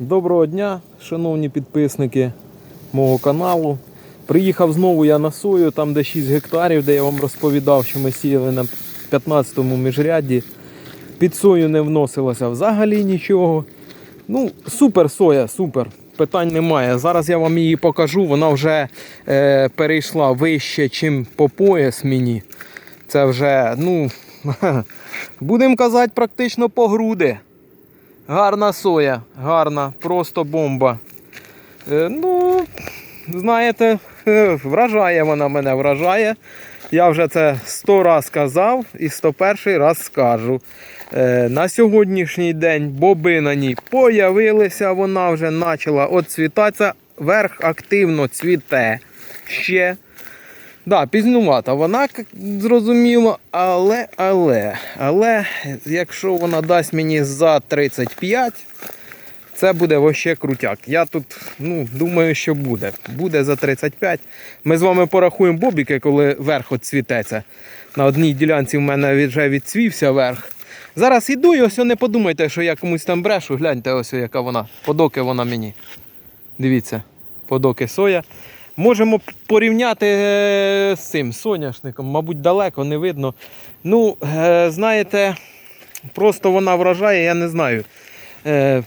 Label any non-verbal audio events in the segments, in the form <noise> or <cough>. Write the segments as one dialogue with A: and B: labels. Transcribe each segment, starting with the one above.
A: Доброго дня, шановні підписники мого каналу. Приїхав знову я на сою, там де 6 гектарів, де я вам розповідав, що ми сіяли на 15-му міжрядді. Під сою не вносилося взагалі нічого. Ну, супер соя, супер. Питань немає. Зараз я вам її покажу. Вона вже е, перейшла вище, чим по пояс мені. Це вже, ну, <laughs> будемо казати, практично по груди. Гарна соя, гарна, просто бомба. Е, ну, знаєте, е, вражає вона мене, вражає. Я вже це 100 раз казав і 101 раз скажу. Е, на сьогоднішній день боби на ній появилися, вона вже почала оцвітатися, верх активно цвіте ще. Да, пізнувата вона, зрозуміло, але, але, але, якщо вона дасть мені за 35, це буде вообще крутяк. Я тут, ну, думаю, що буде. Буде за 35. Ми з вами порахуємо бобіки, коли верх оцвітеться. На одній ділянці в мене вже відцвівся верх. Зараз іду і ось не подумайте, що я комусь там брешу. Гляньте, ось яка вона. Подоки вона мені. Дивіться, подоки соя. Можемо порівняти е, з цим соняшником, мабуть, далеко не видно. Ну, е, знаєте, просто вона вражає, я не знаю. Е,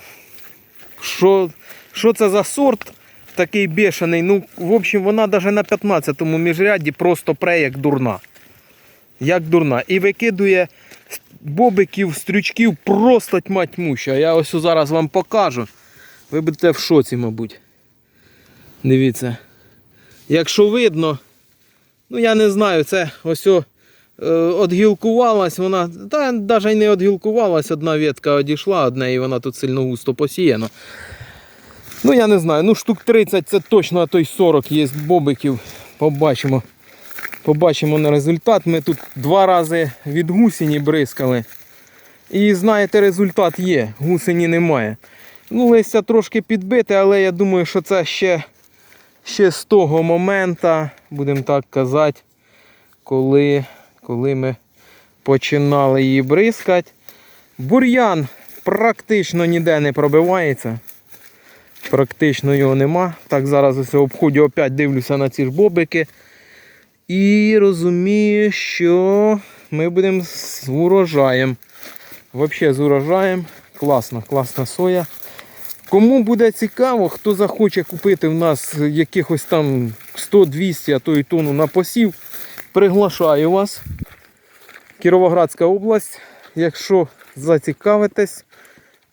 A: що, що це за сорт такий бешений? Ну, в общем, вона навіть на 15-му міжряді просто пре як дурна. Як дурна. І викидує бобиків, стрючків просто тьма тьмуща. Я ось зараз вам покажу. Ви будете в шоці, мабуть. Дивіться. Якщо видно, ну я не знаю, це ось о, е, одгілкувалась вона, та навіть не одгілкувалась, одна ветка одійшла одне і вона тут сильно густо посіяна. Ну я не знаю, ну штук 30 це точно, а то й 40 є бобиків. Побачимо. Побачимо на результат. Ми тут два рази від гусені бризкали. І знаєте, результат є. Гусені немає. Ну, листя трошки підбите, але я думаю, що це ще, ще з того моменту, будемо так казати, коли, коли ми починали її бризкати. Бур'ян практично ніде не пробивається. Практично його нема. Так, зараз ось обходю опять дивлюся на ці ж бобики. І розумію, що ми будемо з урожаєм. Взагалі з урожаєм. Класна, класна соя. Кому буде цікаво, хто захоче купити в нас якихось там 100-200, а то і тонну на посів, приглашаю вас. Кіровоградська область. Якщо зацікавитесь,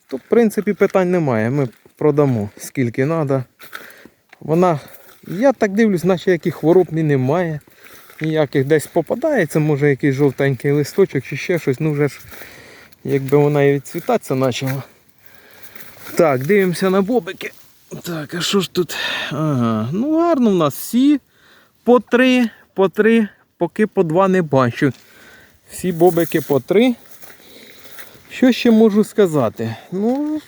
A: то в принципі питань немає. Ми продамо скільки треба. Вона, я так дивлюсь, наче яких хвороб і немає. Ніяких десь попадається, може якийсь жовтенький листочок чи ще щось, ну вже ж якби вона і відцвітатися почала. Так, дивимося на бобики. Так, а що ж тут? Ага, ну гарно в нас всі по три, по три, поки по два не бачу. Всі бобики по три. Що ще можу сказати? Ну,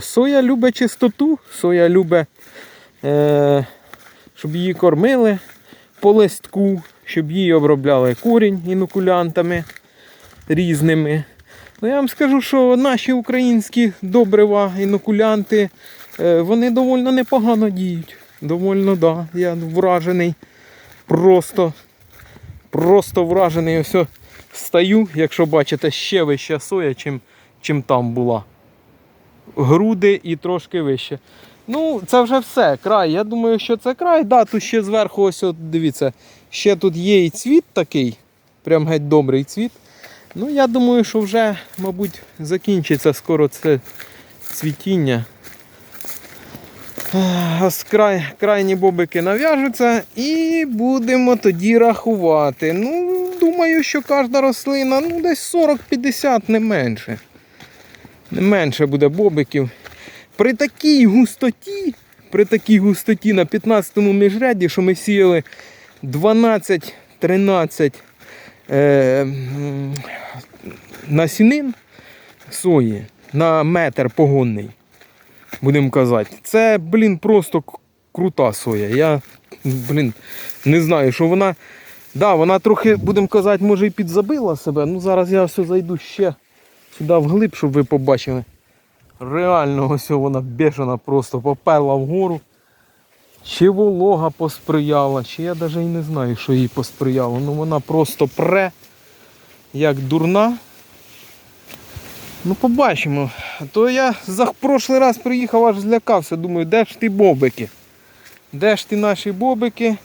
A: соя любить чистоту, соя любить, е, щоб її кормили по листку, щоб її обробляли корінь інокулянтами різними. Ну, я вам скажу, що наші українські добрива, інокулянти, е, вони доволі непогано діють. Довольно, да. Я вражений. Просто, просто вражений. Ось стою, якщо бачите, ще вища соя, чим, чим там була. Груди і трошки вище. Ну, це вже все, край. Я думаю, що це край. Да, тут ще зверху, ось от, дивіться, ще тут є і цвіт такий, прям геть добрий цвіт. Ну, я думаю, що вже, мабуть, закінчиться скоро це цвітіння. Край, крайні бобики нав'яжуться і будемо тоді рахувати. Ну, думаю, що кожна рослина ну, десь 40-50, не менше. Не менше буде бобиків. При такій густоті, при такій густоті на 15-му міжряді, що ми сіяли 12-13 е, насінин сої на метр погонний, будемо казати. Це, блін, просто крута соя. Я, блін, не знаю, що вона. Да, вона трохи, будемо казати, може і підзабила себе. Ну зараз я все зайду ще сюди вглиб, щоб ви побачили. Реально, ось вона бешена просто поперла вгору. Чи волога посприяла, чи я навіть і не знаю, що їй посприяло. Ну вона просто пре, як дурна. Ну, побачимо. То я за прошлий раз приїхав, аж злякався. Думаю, де ж ти бобики? Де ж ти наші бобики?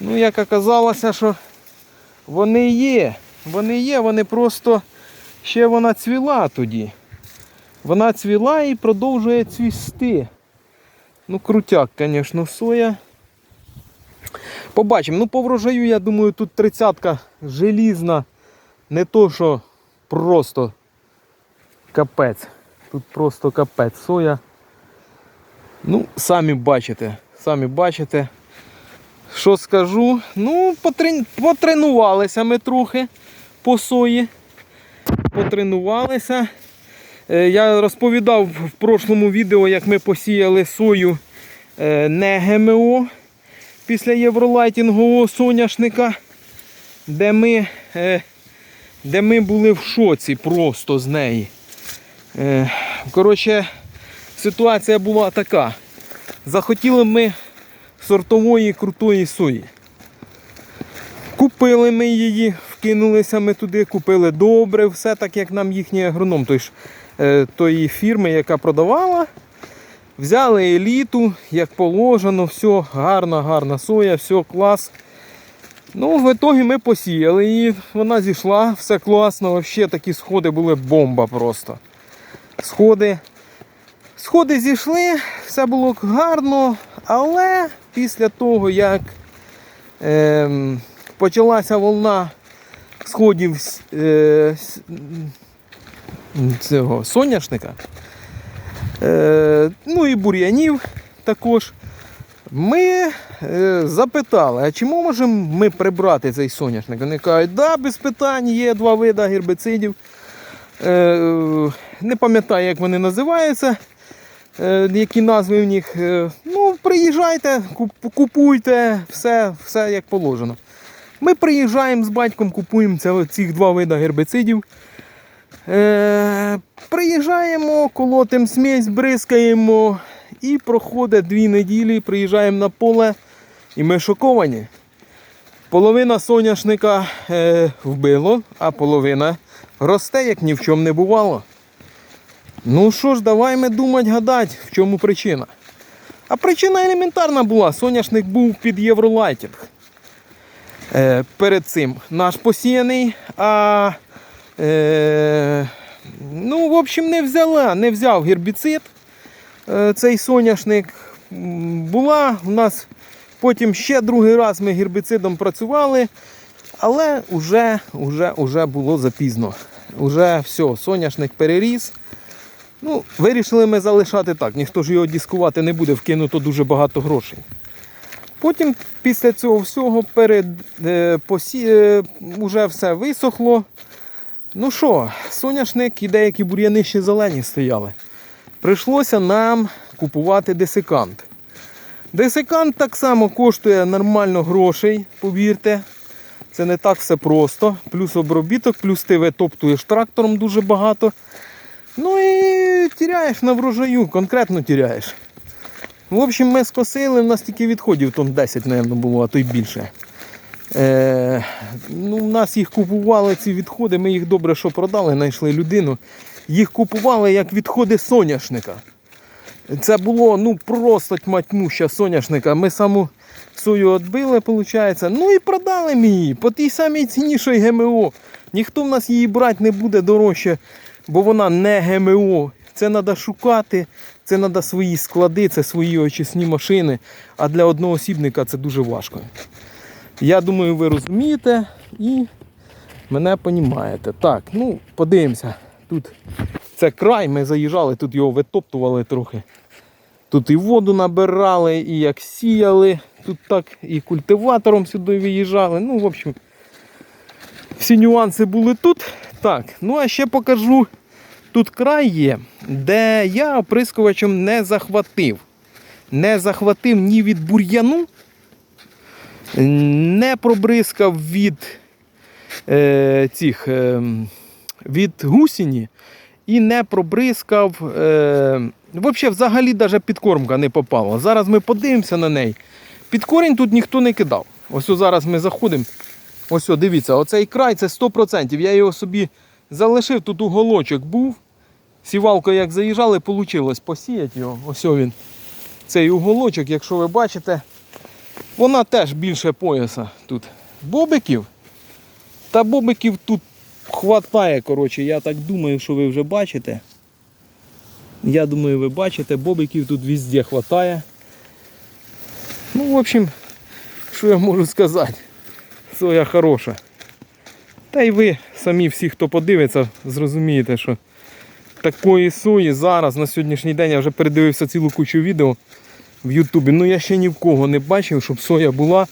A: Ну, як оказалося, що вони є. Вони є, вони просто ще вона цвіла тоді. Вона цвіла і продовжує цвісти. Ну, крутяк, звісно, соя. Побачимо. Ну, по врожаю, я думаю, тут тридцятка желізна. Не то, що просто капець. Тут просто капець соя. Ну, самі бачите. Самі бачите. Що скажу? Ну, потрен... потренувалися ми трохи по сої. Потренувалися. Е, Я розповідав в прошлому відео, як ми посіяли сою е, не ГМО після євролайтінгового соняшника, де ми, е, де ми були в шоці просто з неї. Коротше, ситуація була така. Захотіли ми сортової крутої сої. Купили ми її, вкинулися ми туди, купили добре, все так, як нам їхній агроном е, тої фірми, яка продавала. Взяли еліту, як положено, все, гарна, гарна соя, все, клас. Ну, в ітогі ми посіяли її, вона зійшла, все класно, взагалі такі сходи були бомба просто. Сходи. Сходи зійшли, все було гарно, але після того, як ем, почалася волна сходів е, цього соняшника, е, ну і бур'янів також, ми е, запитали, а чи можемо ми прибрати цей соняшник? Вони кажуть, да, без питань, є два види гербіцидів. Е, не пам'ятаю, як вони називаються, е, які назви в них. Е, ну, приїжджайте, куп- купуйте, все, все як положено. Ми приїжджаємо з батьком, купуємо цих два види гербіцидів. Е, приїжджаємо, колотимо смесь, бризкаємо і проходить дві неділі, приїжджаємо на поле і ми шоковані. Половина соняшника е, вбило, а половина росте, як ні в чому не бувало. Ну що ж, давай ми думати, гадати, в чому причина. А причина елементарна була. Соняшник був під євролайтінг. Е, перед цим наш посіяний, а е, ну, в общем, не взяла, не взяв гербіцид е, цей соняшник. Була у нас потім ще другий раз ми гербіцидом працювали, але вже, вже, вже було запізно. Уже все, соняшник переріс. Ну, вирішили ми залишати так. Ніхто ж його дискувати не буде, вкинуто дуже багато грошей. Потім після цього всього перед е, посі... е, уже все висохло. Ну що, соняшник і деякі бур'яни ще зелені стояли. Прийшлося нам купувати десикант. Десикант так само коштує нормально грошей, повірте. Це не так все просто. Плюс обробіток, плюс ти витоптуєш трактором дуже багато. Ну і тіряєш на врожаю, конкретно тіряєш. В общем, ми скосили, в нас тільки відходів тонн 10, мабуть, було, а то й більше. Е, ну, в нас їх купували ці відходи, ми їх добре що продали, знайшли людину. Їх купували як відходи соняшника. Це було ну, просто тьма тьмуща соняшника. Ми саму сою відбили, виходить. Ну і продали ми її по тій самій ціні, що й ГМО. Ніхто в нас її брати не буде дорожче, бо вона не ГМО. Це треба шукати, це треба свої склади, це свої очисні машини. А для одноосібника це дуже важко. Я думаю, ви розумієте і мене розумієте. Так, ну подивимося. Тут це край, ми заїжджали, тут його витоптували трохи. Тут і воду набирали, і як сіяли, тут так і культиватором сюди виїжджали. Ну, в общем, всі нюанси були тут. Так, ну а ще покажу. Тут край є, де я оприскувачем не захватив. Не захватив ні від бур'яну, не пробризкав від е, цих е, від гусіні і не пробризкав. Е, взагалі, взагалі навіть підкормка не попала. Зараз ми подивимося на неї. Під корінь тут ніхто не кидав. Ось зараз ми заходимо. Ось, дивіться, оцей край це 100%. Я його собі залишив, тут уголочок був. Сівалкою як заїжджали, вийшло посіяти його. Ось він. Цей уголочок, якщо ви бачите, вона теж більше пояса тут. Бобиків. Та бобиків тут хватає, коротше, я так думаю, що ви вже бачите. Я думаю, ви бачите, бобиків тут везде хватає. Ну, в общем, що я можу сказати? Соя хороша. Та й ви самі всі, хто подивиться, зрозумієте, що такої сої зараз на сьогоднішній день я вже передивився цілу кучу відео в Ютубі. Ну я ще ні в кого не бачив, щоб соя була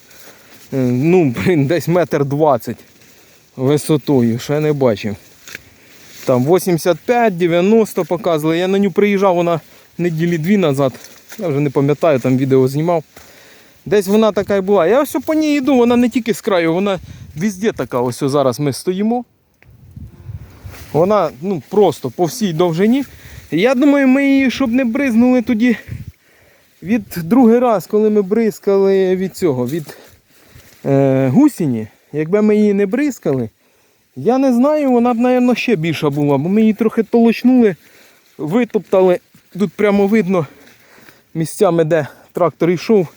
A: е, ну, блін, десь метр двадцять висотою. Ще не бачив. Там 85-90 показували. Я на нього приїжджав вона неділі дві назад. Я вже не пам'ятаю, там відео знімав. Десь вона така і була. Я ось по ній йду, вона не тільки з краю, вона везде така. Ось зараз ми стоїмо. Вона ну, просто по всій довжині. Я думаю, ми її, щоб не бризнули тоді від другий раз, коли ми бризкали від цього, від е, гусіні, якби ми її не бризкали, я не знаю, вона б, мабуть, ще більша була, бо ми її трохи толочнули, витоптали. Тут прямо видно місцями, де трактор йшов.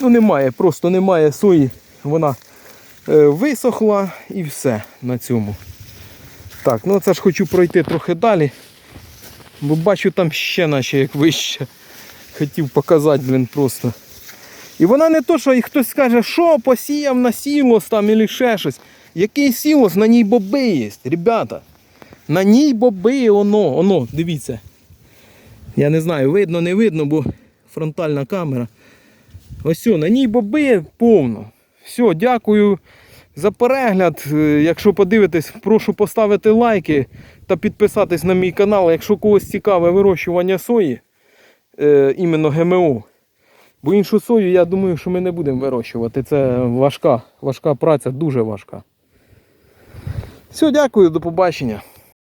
A: Ну немає, просто немає сої. Вона е, висохла і все на цьому. Так, ну це ж хочу пройти трохи далі. Бо бачу там ще наче як вище. Хотів показати, блін, просто. І вона не то, що і хтось скаже, що посіяв на сілос там і ще щось. Який сілос? На ній боби є, ребята. На ній боби, оно, оно, дивіться. Я не знаю, видно, не видно, бо фронтальна камера. Ось на ній боби повно. Все, дякую за перегляд. Е, Якщо подивитесь, прошу поставити лайки та підписатись на мій канал. Якщо когось цікаве вирощування сої, е, іменно ГМО. Бо іншу сою, я думаю, що ми не будемо вирощувати. Це важка, важка праця, дуже важка. Все, дякую, до побачення.